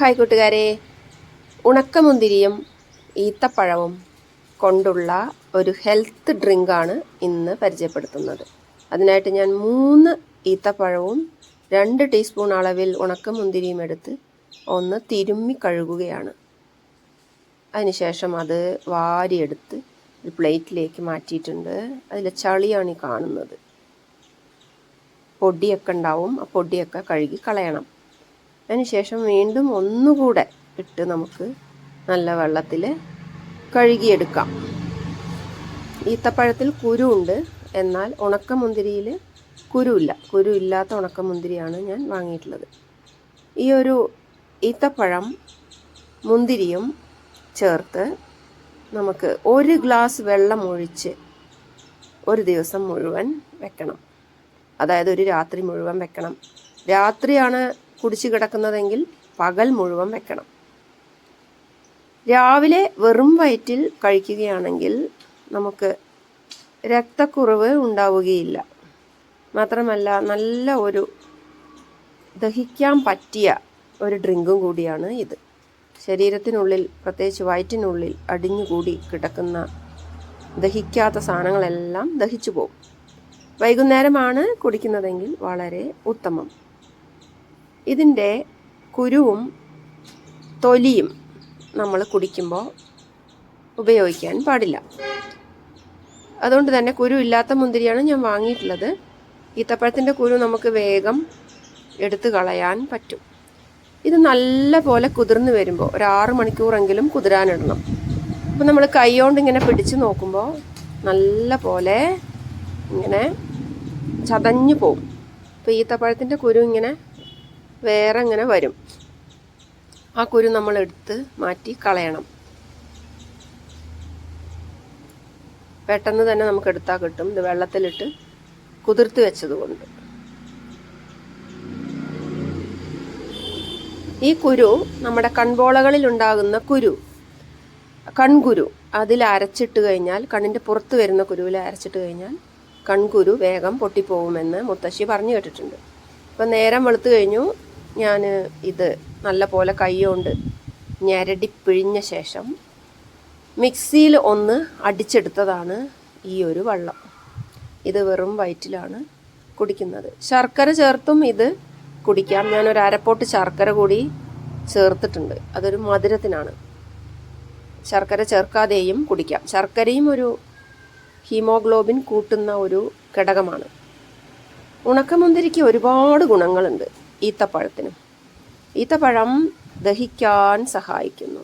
Hi കൂട്ടുകാരെ. ഉണക്കമുന്തിരിയും ഈത്തപ്പഴവും കൊണ്ടുള്ള ഒരു ഹെൽത്ത് ഡ്രിങ്കാണ് ഇന്ന് പരിചയപ്പെടുത്തുന്നത്. അതിനായിട്ട് ഞാൻ മൂന്ന് ഈത്തപ്പഴവും രണ്ട് ടീസ്പൂൺ അളവിൽ ഉണക്കമുന്തിരിയും എടുത്ത് ഒന്ന് തിരുമ്മി കഴുകുകയാണ്. അതിനുശേഷം അത് വാരിയെടുത്ത് ഒരു പ്ലേറ്റിലേക്ക് മാറ്റിയിട്ടുണ്ട്. അതിലെ ചളിയാണ് ഈ കാണുന്നത്. പൊടിയൊക്കെ ഉണ്ടാവും. ആ പൊടിയൊക്കെ കഴുകി കളയണം. അതിനുശേഷം വീണ്ടും ഒന്നുകൂടെ ഇട്ട് നമുക്ക് നല്ല വെള്ളത്തിൽ കഴുകിയെടുക്കാം. ഈത്തപ്പഴത്തിൽ കുരുണ്ട് എന്നാൽ ഉണക്കമുന്തിരിയിൽ കുരുവില്ല. കുരു ഇല്ലാത്ത ഉണക്കമുന്തിരിയാണ് ഞാൻ വാങ്ങിയിട്ടുള്ളത്. ഈ ഒരു ഈത്തപ്പഴം മുന്തിരിയും ചേർത്ത് നമുക്ക് ഒരു ഗ്ലാസ് വെള്ളം ഒഴിച്ച് ഒരു ദിവസം മുഴുവൻ വെക്കണം. അതായത് ഒരു രാത്രി മുഴുവൻ വെക്കണം. രാത്രിയാണ് കുടിച്ചു കിടക്കുന്നതെങ്കിൽ പകൽ മുഴുവൻ വെക്കണം. രാവിലെ വെറും വയറ്റിൽ കഴിക്കുകയാണെങ്കിൽ നമുക്ക് രക്തക്കുറവ് ഉണ്ടാവുകയില്ല. മാത്രമല്ല നല്ല ഒരു ദഹിക്കാൻ പറ്റിയ ഒരു ഡ്രിങ്കും കൂടിയാണ് ഇത്. ശരീരത്തിനുള്ളിൽ പ്രത്യേകിച്ച് വയറ്റിനുള്ളിൽ അടിഞ്ഞുകൂടി കിടക്കുന്ന ദഹിക്കാത്ത സാധനങ്ങളെല്ലാം ദഹിച്ചു പോകും വൈകുന്നേരമാണ് കുടിക്കുന്നതെങ്കിൽ വളരെ ഉത്തമം. ഇതിന്റെ കുരുവും തൊലിയും നമ്മൾ കുടിക്കുമ്പോൾ ഉപയോഗിക്കാൻ പാടില്ല. അതുകൊണ്ട് തന്നെ കുരു ഇല്ലാത്ത മുന്തിരിയാണ് ഞാൻ വാങ്ങിയിട്ടുള്ളത്. ഈത്തപ്പഴത്തിന്റെ കുരു നമുക്ക് വേഗം എടുത്തു കളയാൻ പറ്റും. ഇത് നല്ല പോലെ കുതിർന്ന് വരുമ്പോൾ ഒരു ആറ് മണിക്കൂറെങ്കിലും കുതിരാനിടണം. അപ്പോൾ നമ്മൾ കൈകൊണ്ട് ഇങ്ങനെ പിടിച്ച് നോക്കുമ്പോൾ നല്ല പോലെ ഇങ്ങനെ ചതഞ്ഞു പോകും അപ്പോൾ ഈത്തപ്പഴത്തിന്റെ കുരു ഇങ്ങനെ വേറെ ഇങ്ങനെ വരും? ആ കുരു നമ്മൾ എടുത്ത് മാറ്റി കളയണം. പെട്ടെന്ന് തന്നെ നമുക്ക് എടുത്താൽ കിട്ടും. ഇത് വെള്ളത്തിലിട്ട് കുതിർത്ത് വെച്ചത് കൊണ്ട് ഈ കുരു നമ്മുടെ കൺപോളകളിൽ ഉണ്ടാകുന്ന കുരു കൺകുരു അതിൽ അരച്ചിട്ട് കഴിഞ്ഞാൽ കണ്ണിന്റെ പുറത്ത് വരുന്ന കുരുവിൽ അരച്ചിട്ട് കഴിഞ്ഞാൽ കൺകുരു വേഗം പൊട്ടിപ്പോകുമെന്ന് മുത്തശ്ശി പറഞ്ഞു കേട്ടിട്ടുണ്ട്. അപ്പം നേരം വെളുത്തു കഴിഞ്ഞു. ഞാൻ ഇത് നല്ല പോലെ കൈകൊണ്ട് ഞരടി പിഴിഞ്ഞ ശേഷം മിക്സിയിൽ ഒന്ന് അടിച്ചെടുത്തതാണ് ഈ ഒരു വെള്ളം. ഇത് വെറും വയറ്റിലാണ് കുടിക്കുന്നത്. ശർക്കര ചേർത്തും ഇത് കുടിക്കാം. ഞാനൊരു അരപ്പോട്ട് ശർക്കര കൂടി ചേർത്തിട്ടുണ്ട്. അതൊരു മധുരത്തിനാണ്. ശർക്കര ചേർക്കാതെയും കുടിക്കാം. ശർക്കരയും ഒരു ഹീമോഗ്ലോബിൻ കൂട്ടുന്ന ഒരു ഘടകമാണ്. ഉണക്കമുന്തിരിക്ക് ഒരുപാട് ഗുണങ്ങളുണ്ട്. ഈത്തപ്പഴത്തിന്. ഈത്തപ്പഴം ദഹിക്കാൻ സഹായിക്കുന്നു.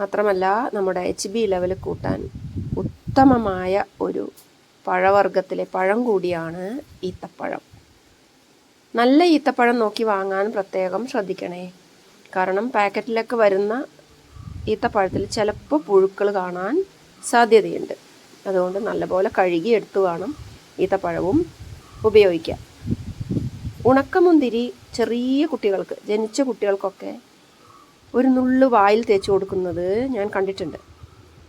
മാത്രമല്ല നമ്മുടെ എച്ച് ബി ലെവൽ കൂട്ടാൻ ഉത്തമമായ ഒരു പഴവർഗത്തിലെ പഴം കൂടിയാണ് ഈത്തപ്പഴം. നല്ല ഈത്തപ്പഴം നോക്കി വാങ്ങാൻ പ്രത്യേകം ശ്രദ്ധിക്കണേ. കാരണം പാക്കറ്റിലൊക്കെ വരുന്ന ഈത്തപ്പഴത്തിൽ ചിലപ്പോൾ പുഴുക്കൾ കാണാൻ സാധ്യതയുണ്ട്. അതുകൊണ്ട് നല്ലപോലെ കഴുകി എടുത്തു വേണം ഈത്തപ്പഴവും ഉപയോഗിക്കാം ഉണക്കമുന്തിരി ചെറിയ കുട്ടികൾക്ക് ജനിച്ച കുട്ടികൾക്കൊക്കെ ഒരു നുള്ളു വായിൽ തേച്ച് കൊടുക്കുന്നത് ഞാൻ കണ്ടിട്ടുണ്ട്.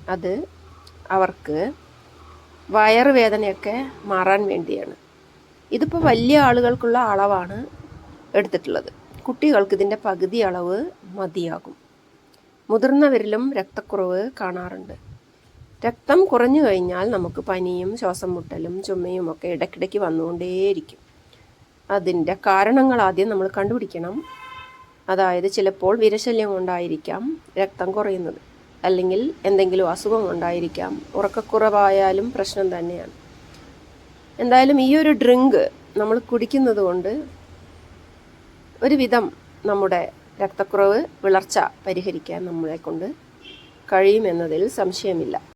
അത് അവർക്ക് വയറുവേദനയൊക്കെ മാറാൻ വേണ്ടിയാണ്. ഇതിപ്പോൾ വലിയ ആളുകൾക്കുള്ള അളവാണ് എടുത്തിട്ടുള്ളത്. കുട്ടികൾക്ക് ഇതിന്റെ പകുതി അളവ് മതിയാകും. മുതിർന്നവരിലും രക്തക്കുറവ് കാണാറുണ്ട്. രക്തം കുറഞ്ഞു കഴിഞ്ഞാൽ നമുക്ക് പനിയും ശ്വാസം മുട്ടലും ചുമയും ഒക്കെ ഇടയ്ക്കിടയ്ക്ക് വന്നുകൊണ്ടേയിരിക്കും. അതിന്റെ കാരണങ്ങൾ ആദ്യം നമ്മൾ കണ്ടുപിടിക്കണം. അതായത് ചിലപ്പോൾ വിരശല്യം കൊണ്ടായിരിക്കാം രക്തം കുറയുന്നത് അല്ലെങ്കിൽ എന്തെങ്കിലും അസുഖം കൊണ്ടായിരിക്കാം ഉറക്കക്കുറവായാലും പ്രശ്നം തന്നെയാണ്. എന്തായാലും ഈ ഒരു ഡ്രിങ്ക് നമ്മൾ കുടിക്കുന്നത് കൊണ്ട് ഒരുവിധം നമ്മുടെ രക്തക്കുറവ് വിളർച്ച പരിഹരിക്കാൻ നമ്മളെ കൊണ്ട് കഴിയുമെന്നതിൽ സംശയമില്ല.